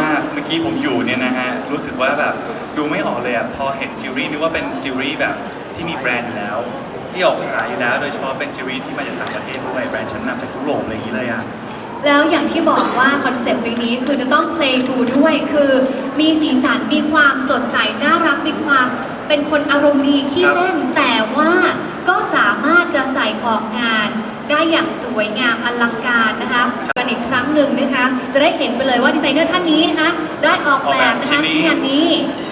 มากๆ เมื่อกี้ผมอยู่เนี่ยนะฮะ รู้สึกว่าแบบดูไม่ออกเลยอะพอเห็นจิวเวลรี่นึกว่าเป็นจิวเวลรี่แบบที่มีแบรนด์อยู่แล้ว ที่ออกขายอยู่แล้ว โดยเฉพาะเป็นจิวเวลรี่ที่มาจากต่างประเทศด้วยแบรนด์ชั้นนำจากยุโรปอะไรอย่างนี้เลยอะแล้วอย่างที่บอกว่าคอนเซปต์ปีนี้คือจะต้อง playful ด้วย คือมีสีสัน มีความสดใส น่ารัก มีความเป็นคนอารมณ์ดีขี้เล่น แต่ว่าก็สามารถจะใส่ออกงาน ได้อย่างสวยงามอลังการนะคะกันอีกครั้งหนึ่งนะคะ จะได้เห็นไปเลยว่าดีไซเนอร์ท่านนี้นะคะได้ออกแบบนะคะชิ้นงานนี้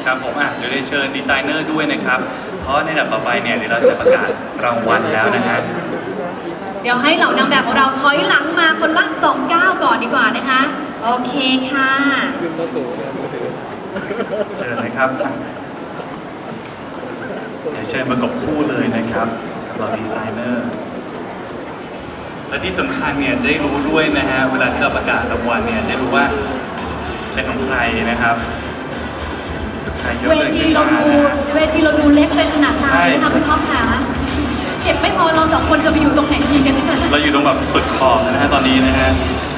ครับผมอะเดี๋ยวได้เชิญดีไซเนอร์ด้วยนะครับ เพราะในอันดับต่อไปเนี่ยเดี๋ยวเราจะประกาศรางวัลแล้วนะฮะเดี๋ยวให้เหล่านางแบบของเราถอยหลังมาคนละสองก้าวก่อนดีกว่านะคะ โอเคค่ะขึ้นรถสูงเลยมือถือเชิญเลยครับอะเดี๋ยวเชิญประกบคู่เลยนะครับกับเราดีไซเนอร์ และที่สำคัญเนี่ยจะได้รู้ด้วยนะฮะเวลาที่เราประกาศรางวัลเนี่ยจะได้รู้ว่าเป็นของใครนะครับใครยกเวมือทีขึ้นเรามาดูนะฮะเวทีเราดูเล็กเป็นขนาดตายนะคะใช่คุณท็อปขาเก็บไม่พอเราสองคนจะไปอยู่ตรงไหนดีกันนะคะเราอยู่ตรงแบบสุดขอบนะฮะตอนนี้นะฮะ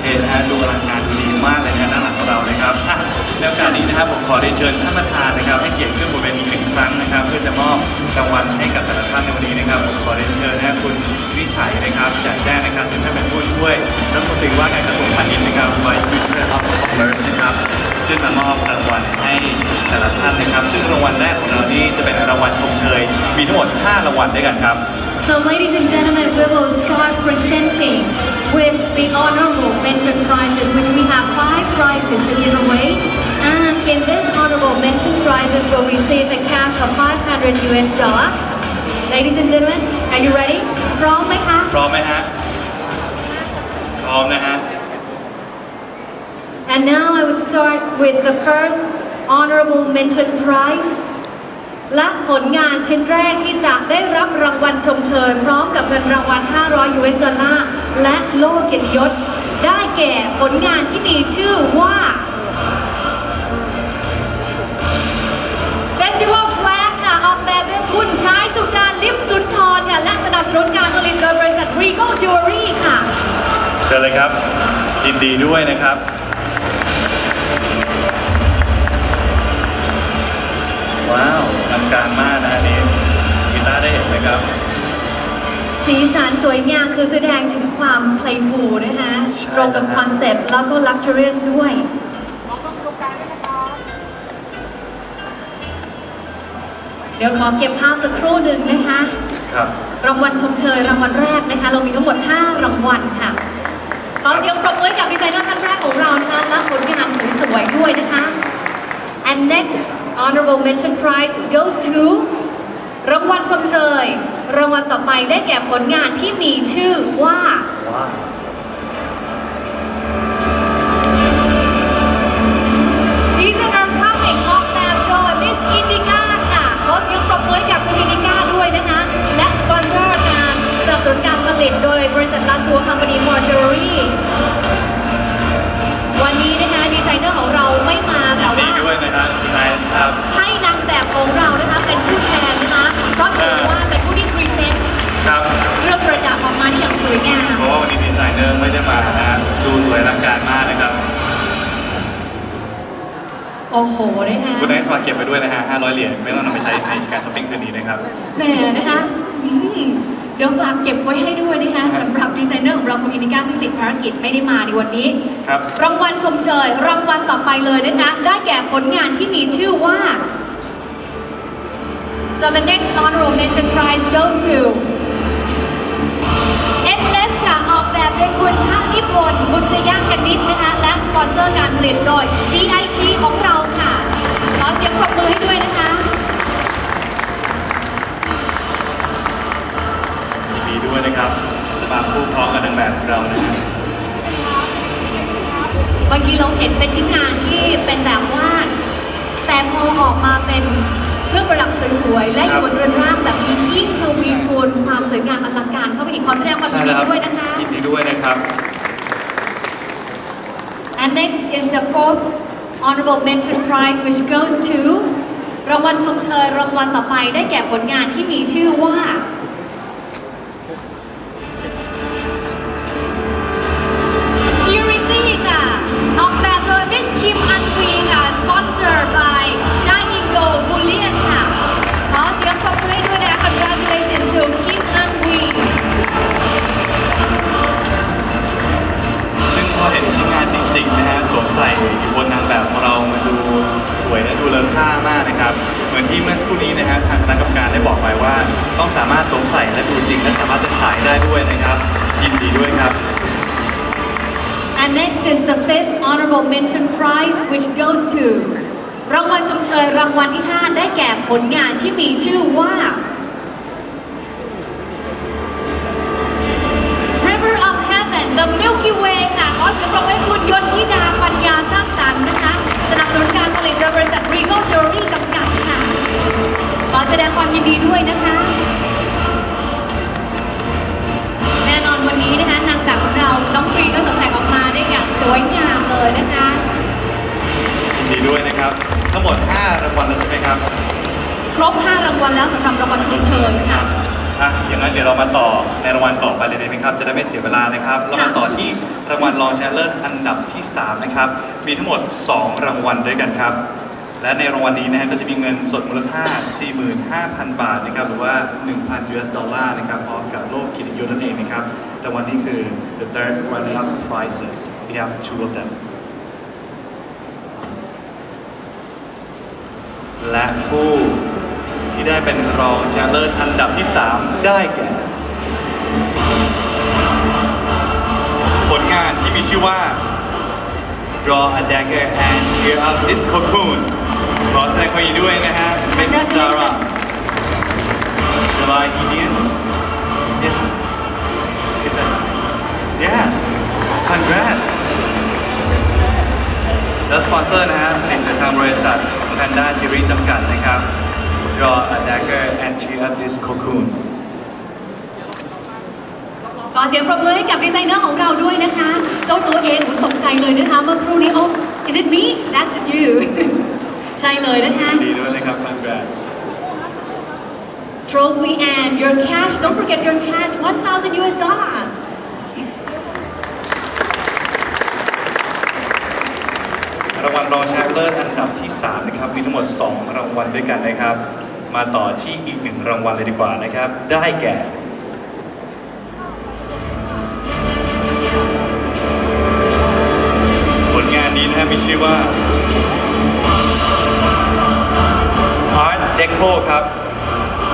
เห็นนะฮะดูอลังการดีมากเลยนะด้านหลังของเรานะครับอะในโอกาสนี้นะครับผมขอเรียนเชิญท่านประธานนะครับให้เกียรติขึ้นบนเวทีอีกหนึ่ง ครั้งนะครับ เพื่อจะมอบรางวัลให้กับแต่ละท่านในวันนี้นะครับผมขอเรียนเชิญนะคุณวิชัยนะครับจากแจ้งนะครับซึ่งท่านเป็นผู้ช่วยรัฐมนตรีว่าการกระทรวงพาณิชย์นะครับ Vice Minister of Commerce นะครับขึ้นมามอบรางวัลให้แต่ละท่านนะครับ ซึ่งรางวัลแรกของเรานี่จะเป็นรางวัลชมเชย มีทั้งหมด 5 รางวัลด้วยกันครับ So ladies and gentlemen, we will start presenting with the honorable mention prizes, which we have five prizes to give away. And in this honorable mention prizes, will receive a cash of 500 US dollar. Ladies and gentlemen, are you ready? พร้อมไหมคะ พร้อมไหมฮะ พร้อมนะฮะ And now I would start with the first honorable mention prize และผลงานชิ้นแรกที่จะได้รับรางวัลชมเชยพร้อมกับเงินรางวัล 500 US ดอลลาร์และโล่เกียรติยศ ได้แก่ผลงานที่มีชื่อว่า สุนทรค่ะและสนับสนุนการผลิตโดยบริษัท Regal Jewelry ค่ะ เชิญเลยครับ ยินดีด้วยนะครับ ว้าวอลังการมากนะอันนี้กีตาร์ได้เห็นไหมครับ สีสันสวยงามคือแสดงถึงความ playful นะคะใช่ ตรงกับคอนเซปต์แล้วก็ luxurious ด้วย เดี๋ยวขอเก็บภาพสักครู่หนึ่งนะคะ ครับ รางวัลชมเชยรางวัลแรกนะคะ เรามีทั้งหมด 5 รางวัลค่ะขอเสียงปรบมือกับดีไซเนอร์ท่านแรกของเรานะคะและผลงานสวยๆด้วยนะคะ and next honorable mention prize goes to รางวัลชมเชย รางวัลต่อไปได้แก่ผลงานที่มีชื่อว่าว้าว การช้อปปิ้งคืนนี้นะครับ แหมนะคะอืมเดี๋ยวฝากเก็บไว้ให้ด้วยนะคะสำหรับดีไซเนอร์ของเราคุณอินิก้าซึ่งติดภารกิจไม่ได้มาในวันนี้ ครับ รางวัลชมเชย รางวัลต่อไปเลยนะคะได้แก่ผลงานที่มีชื่อว่า so the next honorable mention prize goes to Endless ค่ะออกแบบโดยคุณท่านิพนธ์บุญชย่างกนิษฐ์นะคะและสปอนเซอร์การผลิตโดย GIT ของเราค่ะขอเสียงปรบมือให้ด้วยนะคะ ด้วยนะครับมาคู่พร้อมกับนางแบบของเรานะบางทีเราเห็นเป็นชิ้นงานที่เป็นแบบวาดแต่พอออกมาเป็นเครื่องประดับสวยๆ และอยู่บนเรือนร่างแบบนี้ยิ่งทวีคูณความสวยงามอลังการเข้าไปอีกขอแสดงความยินดีด้วยนะคะยินดีด้วยนะครับ And next is the fourth honorable mention prize which goes to รางวัลชมเชยรางวัลต่อไปได้แก่ผลงานที่มีชื่อว่า Kim and Queen are sponsored by mention prize which goes to รางวัลชมเชยรางวัลที่ 5 ได้แก่ผลงานที่มีชื่อว่า ครับ ทั้งหมด 5 รางวัลแล้วใช่ไหมครับครบ 5 รางวัลแล้วสำหรับรางวัลชมเชยค่ะ อะอย่างนั้นเดี๋ยวเรามาต่อในรางวัลต่อไปเลยดีไหมครับ จะได้ไม่เสียเวลานะครับ เรามาต่อที่รางวัลรองชนะเลิศอันดับที่ 3 นะครับ มีทั้งหมด 2 รางวัลด้วยกันครับ และในรางวัลนี้นะฮะก็จะมีเงินสดมูลค่า 45,000 บาทนะครับ หรือว่า 1,000 US ดอลลาร์นะครับ พร้อมกับโล่เกิตติยศนั่นเองนะครับ รางวัลนี้คือ the third runner-up prizes we have two of them และผู้ที่ได้เป็นรองชนะเลิศอันดับที่ 3 ได้แก่ ผลงานที่มีชื่อว่า Draw a dagger and tear up this cocoon ขอแสดงความยินดีด้วยนะฮะ Miss Sarah July Indian Yes Is that Yes Congrats และสปอนเซอร์นะฮะเป็นจากทางบริษัท Panda Jewelry จำกัดนะครับ Draw a dagger and tear up this cocoon ขอเสียงปรบมือให้กับดีไซเนอร์ของเราด้วยนะคะเจ้าตัวเองผมตกใจเลยนะคะเมื่อครู่นี้โอ้ is it me that's you ใช่เลยนะคะดีด้วยนะครับ Congrats trophy and your cash don't forget your cash 1,000 US dollar รางวัลรองชนะเลิศอันดับที่ 3นะครับมีทั้งหมด 2 รางวัลด้วยกันนะครับ มาต่อที่อีกหนึ่งรางวัลเลยดีกว่านะครับ ได้แก่ผลงานนี้นะครับมีชื่อว่า Art Deco ครับ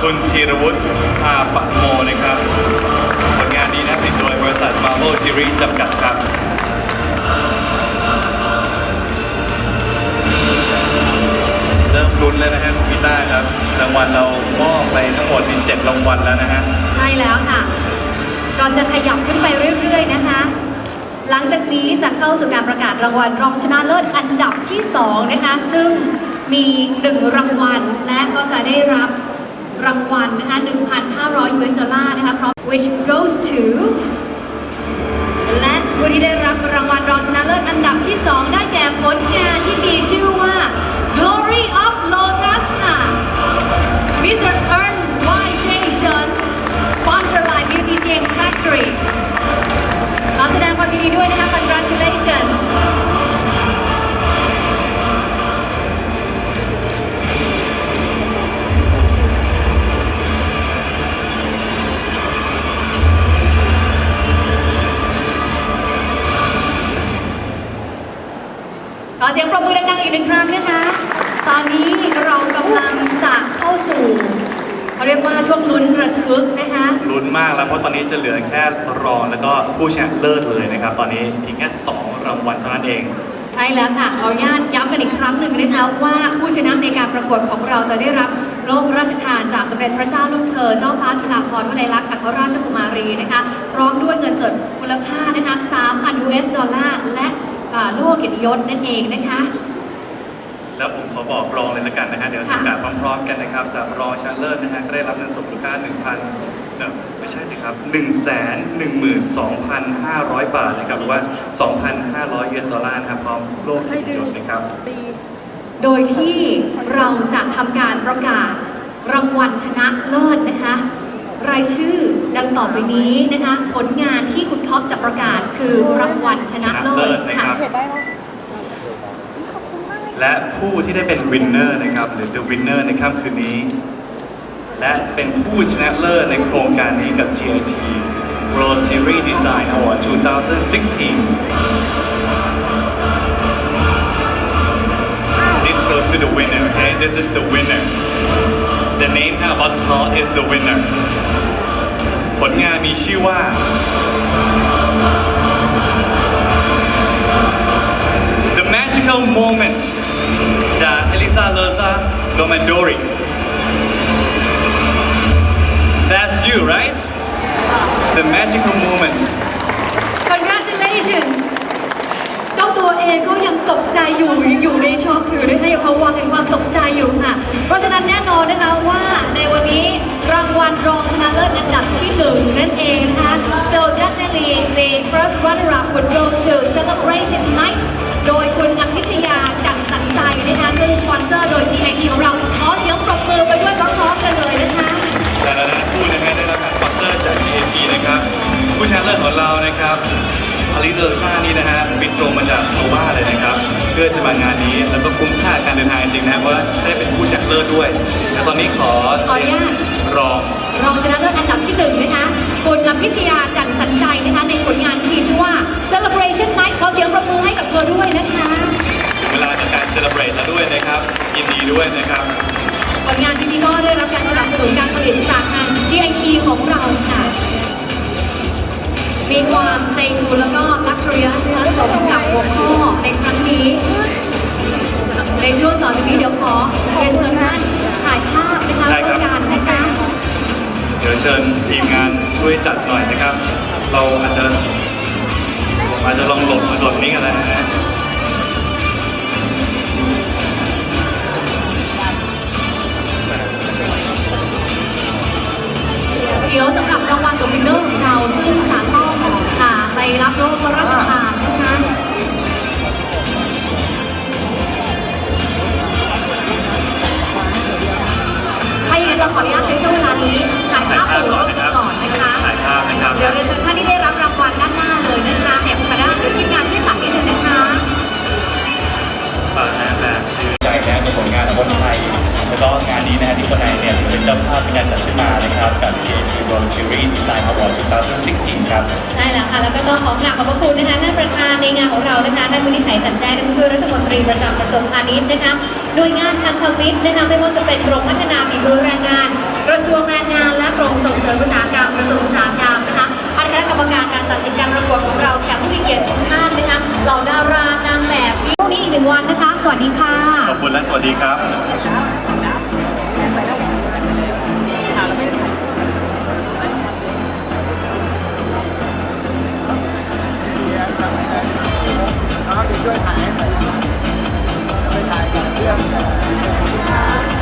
คุณธีรวุฒิอาปะโมนะครับ ผลงานนี้นะครับผลิตโดยบริษัท Marvel Jewelry จำกัดครับ ลุ้นแล้วนะฮะคุณพิต้าครับรางวัลเรามอบไปทั้งหมดมี7รางวัลแล้วนะฮะใช่แล้วค่ะ ก่อนจะขยับขึ้นไปเรื่อยๆนะคะ หลังจากนี้จะเข้าสู่การประกาศรางวัลรองชนะเลิศอันดับที่ 2 นะคะ ซึ่งมีหนึ่งรางวัลและก็จะได้รับรางวัลนะคะ 1,500 US ดอลลาร์นะคะ พร้อม which goes to และผู้ที่ได้รับรางวัลรองชนะเลิศอันดับที่ 2 ได้แก่ผลงานที่มีชื่อว่า Glory of ดีด้วยนะคะ congratulations ขอเสียงปรบมือดังๆอีกหนึ่งครั้งนะคะ ตอนนี้เรากำลัง เขาเรียกว่าช่วงลุ้นระทึกนะคะ ลุ้นมากแล้วเพราะตอนนี้จะเหลือแค่รองแล้วก็ผู้ชนะเลิศเลยนะครับ ตอนนี้เพียงแค่ 2 รางวัลเท่านั้นเอง ใช่แล้วค่ะขออนุญาตย้ำกันอีกครั้งหนึ่งนะคะว่าผู้ชนะในการประกวดของเราจะได้รับโล่พระราชทานจากสมเด็จพระเจ้าลูกเธอ เจ้าฟ้าจุฬาภรณ์วลัยลักษณ์อัครราชกุมารีนะคะพร้อมด้วยเงินสดมูลค่านะคะ3,000 US ดอลลาร์และอ่าโล่เกียรติยศนั่นเองนะคะ แล้วผมขอบอกรองเลยละกันนะฮะเดี๋ยวจะประกาศพร้อมๆกันนะครับสำหรับรองชนะเลิศนะฮะก็ได้รับเงินสดมูลค่า1,000เนอะไม่ใช่สิครับ 1 1 2 5 0 0 บาทนะครับ หรือว่า 2,500 US ดอลลาร์นะครับพร้อมโล่เกียรติยศนะครับ โดยที่เราจะทำการประกาศรางวัลชนะเลิศนะคะ รายชื่อดังต่อไปนี้นะคะ ผลงานที่คุณท็อปจะประกาศคือรางวัลชนะเลิชนะเลิศศนะคค่ะ และผู้ที่ได้เป็นวินเนอร์นะครับหรือ The Winner ในค่ำคืนนี้ และจะเป็นผู้ชนะเลิศในโครงการนี้กับ GIT World Jewelry Design Award 2016 This goes to the winner, okay? This is the winner. The name I'm about to call is the winner. ผลงานมีชื่อว่า The Magical Moment จาก Elisa Loza Lomandori That's you right The Magical Moment Congratulations เจ้าตัวเองก็ยังตกใจอยู่ยังอยู่ในช็อกอยู่นะคะยังพะวังในความตกใจอยู่ค่ะ เพราะฉะนั้นแน่นอนนะคะว่าในวันนี้รางวัลรองชนะเลิศอันดับที่หนึ่งนั่นเองนะคะ so definitely the first runner up would go to celebration night นะเลิศของเรานะครับอลิเดอร์ซ่านี่นะฮะบินตรงมาจากสโนวาเลยนะครับ เพื่อจะมางานนี้แล้วก็คุ้มค่าการเดินทางจริงๆนะเพราะว่าได้เป็นผู้ชนะเลิศด้วยและตอนนี้ขอขออนุญาต รอง รองชนะเลิศอันดับที่หนึ่งนะคะคุณอภิชยาจันทร์สัญใจนะคะในผลงานที่มีชื่อว่า Celebration Night ขอเสียงประมือให้กับเธอด้วย ช่วงต่อจากนี้เดี๋ยวขอเรียนเชิญท่านถ่ายภาพนะคะใช่ครับร่วมกันนะคะ เดี๋ยวเชิญทีมงานช่วยจัดหน่อยนะครับ เราอาจจะผมอาจจะลองหลบหลบนี้กันแล้วนะ คนไทย แล้วก็งานนี้นะฮะที่คนไทยเนี่ยเป็นเจ้าภาพในการจัดขึ้นมานะครับกับ GAT World Jury Design Award 2016 ครับ ใช่แล้วค่ะ แล้วก็ต้องขอกราบขอบพระคุณนะคะท่านประธานในงานของเรานะคะท่านวินิจฉัยจัดแจ้งท่านผู้ช่วยรัฐมนตรีประจำกระทรวงพาณิชย์นะคะหน่วยงานทางคมิตนะคะไม่ว่าจะเป็นกรมพัฒนาฝีมือแรงงาน กระทรวงแรงงานและกรมส่งเสริมอุตสาหกรรมกระทรวงอุตสาหกรรมนะคะคณะกรรมการการตัดสินการประกวดของเราแขกผู้มีเกียรติทุกท่านนะคะเหล่าดารานางแบบ นี้อีกหนึ่งวันนะคะ สวัสดีค่ะ ขอบคุณและสวัสดีครับช่วยถ่ายไปถ่ายกับเรื่อง